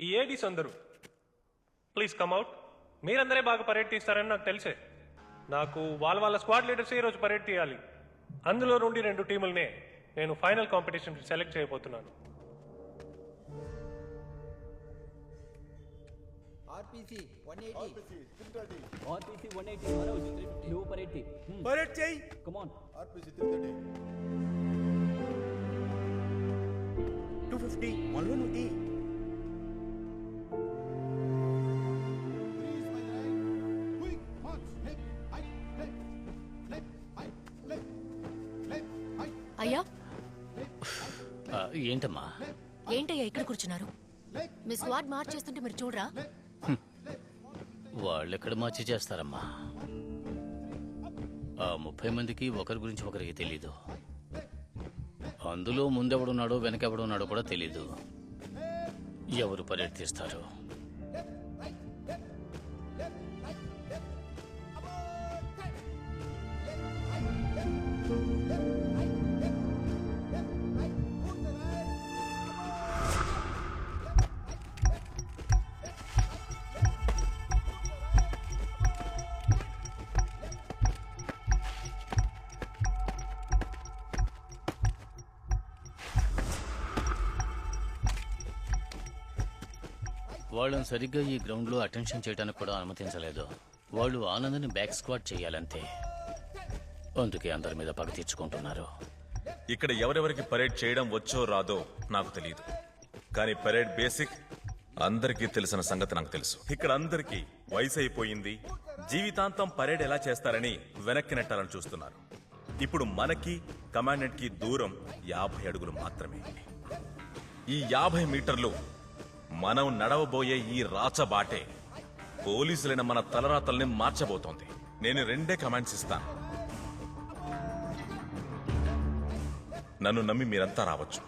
Ladies అందరూ please come out మీరందరే బాగా parade తీస్తారని నాకు తెలిసే. నాకు వాళ్ళ వాళ్ళ స్క్వాడ్ లీడర్స్ ఈ రోజు పరేడ్ తీయాలి? అందులో నుండి రెండు టీములనే నేను ఫైనల్ కాంపిటీషన్ సెలెక్ట్ చేయబోతున్నాను. RPC one eighty. RTC one eighty Manoj నువ్వు పర్ ఎయిటీ పరేడ్ చేయి. కమాన్ టూ ఫిఫ్టీ వన్లో నువ్వు ఏంటమ్మా? ఏంటయ్యా ఇక్కడ కూర్చున్నారు? మీ స్క్వాడ్ మార్చ్ చేస్తుంటే మీరు చూడరా? వాళ్ళెక్కడ మార్చి చేస్తారమ్మా? ఆ ముప్పై మందికి ఒకరి గురించి ఒకరికి తెలీదు. అందులో ముందెవడున్నాడో వెనకెవడున్నాడో కూడా తెలీదు. ఎవరు పరేడ్ వాళ్ళని సరిగ్గా ఈ గ్రౌండ్లో అటెన్షన్ చేయడానికి కూడా అనుమతించలేదు. వాళ్ళు ఆనందని బ్యాక్ స్క్వాడ్ చేయాలంతే. అందుకే అందరి మీద పగ తీర్చుకుంటున్నారు. ఇక్కడ ఎవరెవరికి పరేడ్ చేయడం వచ్చో రాదో నాకు తెలియదు కానీ పరేడ్ బేసిక్ అందరికీ తెలిసిన సంగతి నాకు తెలుసు. ఇక్కడ అందరికీ వయసు అయిపోయింది. జీవితాంతం పరేడ్ ఎలా చేస్తారని వెనక్కి నెట్టాలని చూస్తున్నారు. ఇప్పుడు మనకి కమాండెంట్కి దూరం యాభై అడుగులు మాత్రమే. ఈ యాభై మీటర్లు మనం నడవబోయే ఈ రాచబాటే పోలీసులైన మన తలరాతల్ని మార్చబోతోంది. నేను రెండే కమాండ్స్ ఇస్తాను. నన్ను నమ్మి మీరంతా రావచ్చు.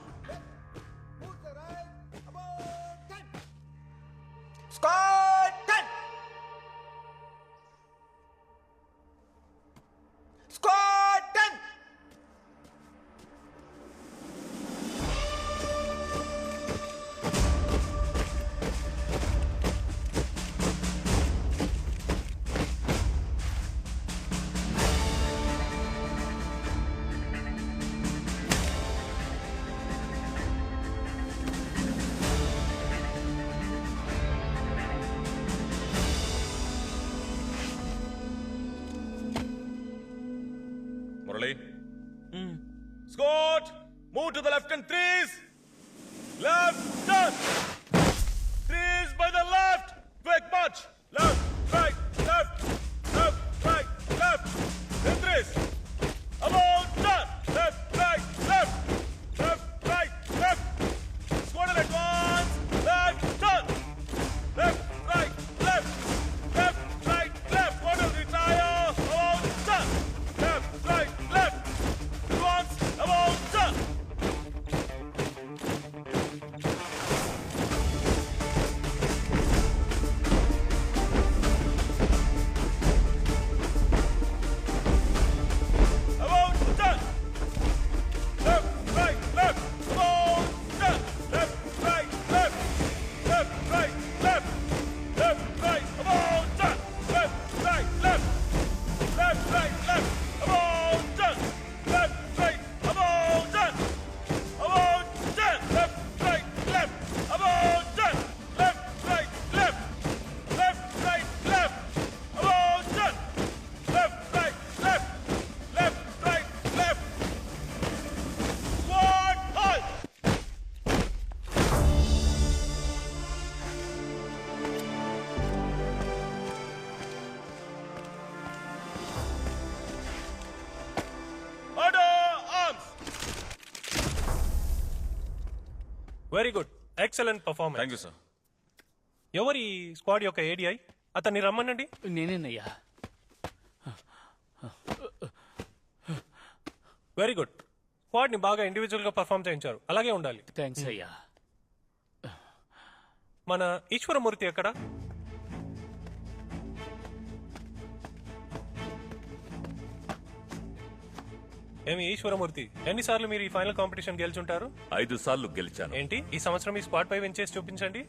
Very good excellent performance Thank you, sir. ఎవరి స్క్వాడ్ యొక్క ఏడిఐ అతన్ని రమ్మనండి. నేనేనయ్యా. వెరీ గుడ్ స్క్వాడ్ని బాగా ఇండివిజువల్గా పర్ఫామ్ చేయించారు. అలాగే ఉండాలి. థ్యాంక్స్ అయ్యా. మన ఈశ్వరమూర్తి ఎక్కడ? ఏమి ఈశ్వరమూర్తి ఎన్నిసార్లు మీరు ఈ ఫైనల్ కాంపిటీషన్ గెలుచుంటారు? ఐదు సార్లు గెలిచాను. ఏంటి? ఈ సంవత్సరం ఈ స్క్వాడ్ పై విన్ చూపించండి.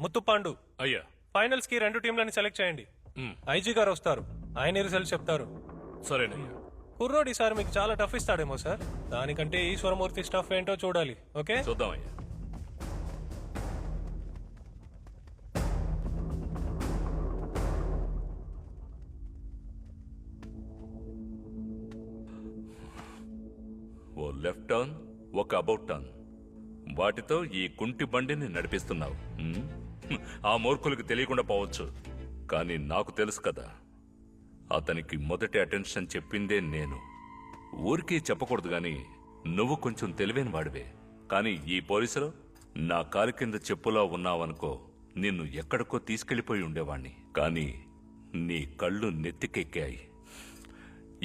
ముత్తుపాండు అయ్యా. ఫైనల్స్కి రెండు టీంలని సెలెక్ట్ చేయండి. ఐజీ గారు వస్తారు. ఆయన రిజల్ట్ చెప్తారు. సరేనయ్యా. కుర్రోడ్ ఈసారి మీకు చాలా టఫ్ ఇస్తాడేమో సార్. దానికంటే ఈశ్వరమూర్తి స్టఫ్ ఏంటో చూడాలి ఓకే? చూద్దామయ్యా. ఓ లెఫ్ట్ టర్న్ ఒక అబౌట్ టర్న్. వాటితో ఈ కుంటి బండిని నడిపిస్తున్నావు ఉమ్? ఆ మూర్ఖులకు తెలియకుండా పోవచ్చు. కానీ నాకు తెలుసు కదా అతనికి మొదటి అటెన్షన్ చెప్పిందే నేను. ఊరికే చెప్పకూడదు గాని నువ్వు కొంచెం తెలివైన వాడివే. కానీ ఈ పోలీసులు నా కాలు కింద చెప్పులా ఉన్నావనుకో నిన్ను ఎక్కడికో తీసుకెళ్ళిపోయి ఉండేవాణ్ణి. కానీ నీ కళ్ళు నెత్తికెక్కాయి.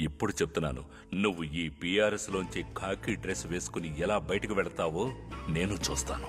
ఇప్పుడు చెప్తున్నాను. నువ్వు ఈ పిఆర్ఎస్ లోంచి ఖాకీ డ్రెస్ వేసుకుని ఎలా బయటకు వెళతావో నేను చూస్తాను.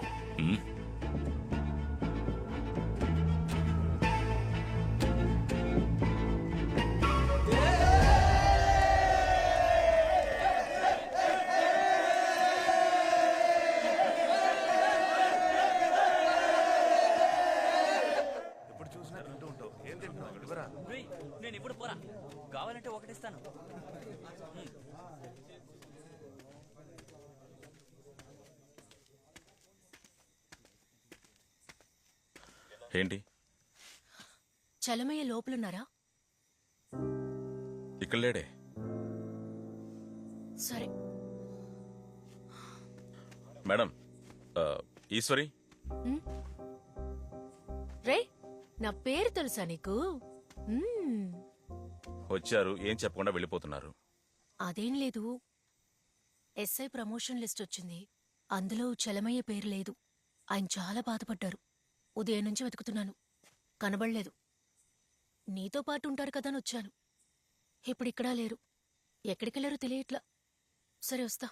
ఏంటి? చలమయ్య లోపలున్నారా? ఇక్కడ లేడే. సరే. మేడం ఆ, ఈశ్వరి? రే నా పేరు తెలుసా నీకు? మ్మ్. వచ్చారు ఏం చెప్పకుండా వెళ్ళిపోతున్నారు. అదేం లేదు. ఎస్ఐ ప్రమోషన్ లిస్ట్ వచ్చింది. అందులో చలమయ్య పేరు లేదు. ఆయన చాలా బాధపడ్డారు. ఉదయం నుంచి వెతుకుతున్నాను. కనబడలేదు. నీతో పాటు ఉంటారు కదా అని వచ్చాను. ఇప్పుడు ఇక్కడా లేరు. ఎక్కడికెళ్ళారో తెలియట్లా. సరే వస్తా.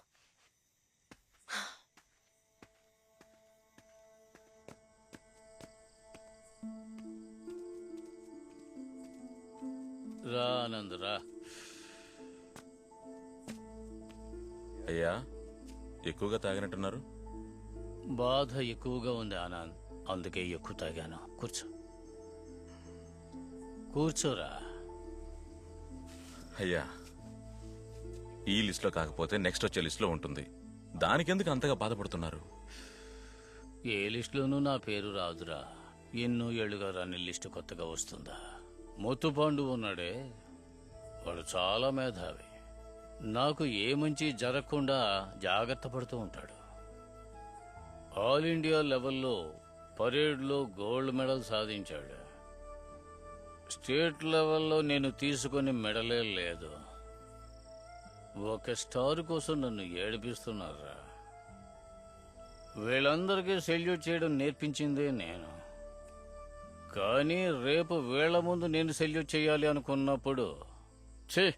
రా ఆనంద్ రా. అయ్యా ఎక్కువగా తాగినట్టున్నారు? బాధ ఎక్కువగా ఉంది ఆనంద్. అందుకే ఎక్కువ తాగాను. కూర్చో. కూర్చోరా. అయ్యా ఈ లిస్ట్లో కాకపోతే నెక్స్ట్ వచ్చే లిస్ట్లో ఉంటుంది. దానికెందుకు అంతగా బాధపడుతున్నారు? ఏ లిస్టులోనూ నా పేరు రాదురా. ఎన్నో ఏళ్ళుగా రాని లిస్టు కొత్తగా వస్తుందా? మొత్తుపాండు ఉన్నాడే. వాడు చాలా మేధావి. నాకు ఏ మంచి జరగకుండా జాగ్రత్త పడుతూ ఉంటాడు. ఆల్ ఇండియా లెవెల్లో పరేడ్లో గోల్డ్ మెడల్ సాధించాడు. స్టేట్ లెవెల్లో నేను తీసుకుని మెడలే లేదు. ఒక స్టార్ కోసం నన్ను ఏడిపిస్తున్నారా? వీళ్ళందరికీ సెల్యూట్ చేయడం నేర్పించిందే నేను. కానీ రేపు వీళ్ళ ముందు నేను సెల్యూట్ చేయాలి అనుకున్నప్పుడు ఛే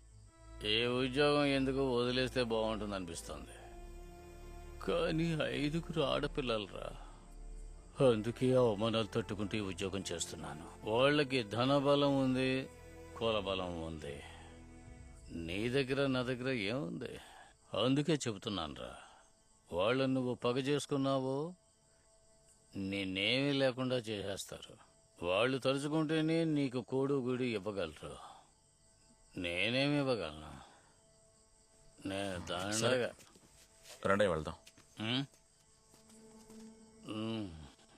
ఏ ఉద్యోగం ఎందుకు వదిలేస్తే బాగుంటుంది అనిపిస్తుంది కానీ ఐదుగురు ఆడపిల్లలరా. అందుకే అవమానాలు తట్టుకుంటూ ఈ ఉద్యోగం చేస్తున్నాను. వాళ్ళకి ధనబలం ఉంది కులబలం ఉంది. నీ దగ్గర నా దగ్గర ఏముంది? అందుకే చెబుతున్నానురా. వాళ్ళని నువ్వు పగ చేసుకున్నావో నిన్నేమీ లేకుండా చేసేస్తారు. వాళ్ళు తలుచుకుంటేనే నీకు కోడు గుడి ఇవ్వగలరు. నేనేమి ఇవ్వగలను? నేను దండగా రండి వెళ్దాం.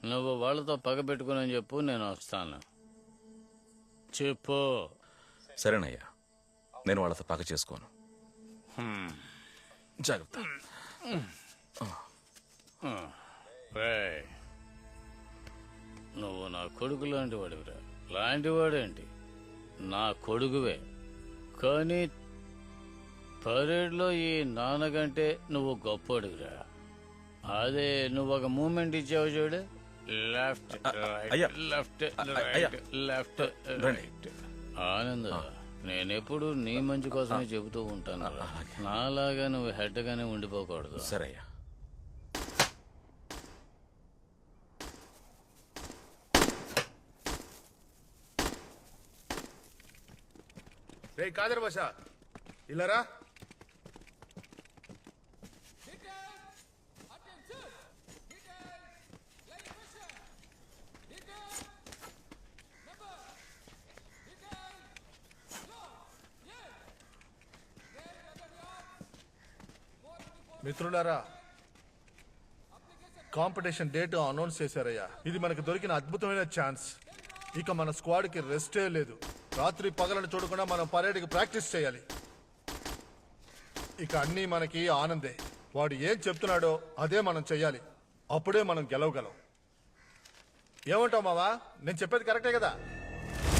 నువ్వు వాళ్ళతో పగ పెట్టుకుని చెప్పు నేను వస్తాను. చెప్పు. సరేనయ్యా. నేను వాళ్ళతో పగ చేసుకోను. జాగ్రత్త. నువ్వు నా కొడుకు లాంటి వాడివిరా. లాంటి వాడేంటి? నా కొడుకువే. కానీ పరేడ్లో ఈ నాన్నకంటే నువ్వు గొప్పడివిరా. అదే నువ్వు ఒక మూమెంట్ ఇచ్చావు చూడు. లెఫ్ట్ అయ్యా. రైట్ లెఫ్ట్ అయ్యా. లెఫ్ట్ రండి. రైట్ ఆనంద్ నేనెప్పుడు నీ మంచి కోసమే చెబుతూ ఉంటాను నాలాగా నువ్వు హెడ్గానే ఉండిపోకూడదు. సరే అయ్యా. రే కాదర్ బసా ఇల్లరా మిత్రులారా కాంపిటీషన్ డేట్ అనౌన్స్ చేశారయ్యా. ఇది మనకు దొరికిన అద్భుతమైన ఛాన్స్. ఇక మన స్క్వాడ్కి రెస్టే లేదు. రాత్రి పగలను చూడకుండా మనం పరేడ్కి ప్రాక్టీస్ చేయాలి. ఇక అన్నీ మనకి ఆనందే. వాడు ఏం చెప్తున్నాడో అదే మనం చెయ్యాలి. అప్పుడే మనం గెలవగలం. ఏమంటావు మావా? నేను చెప్పేది కరెక్టే కదా?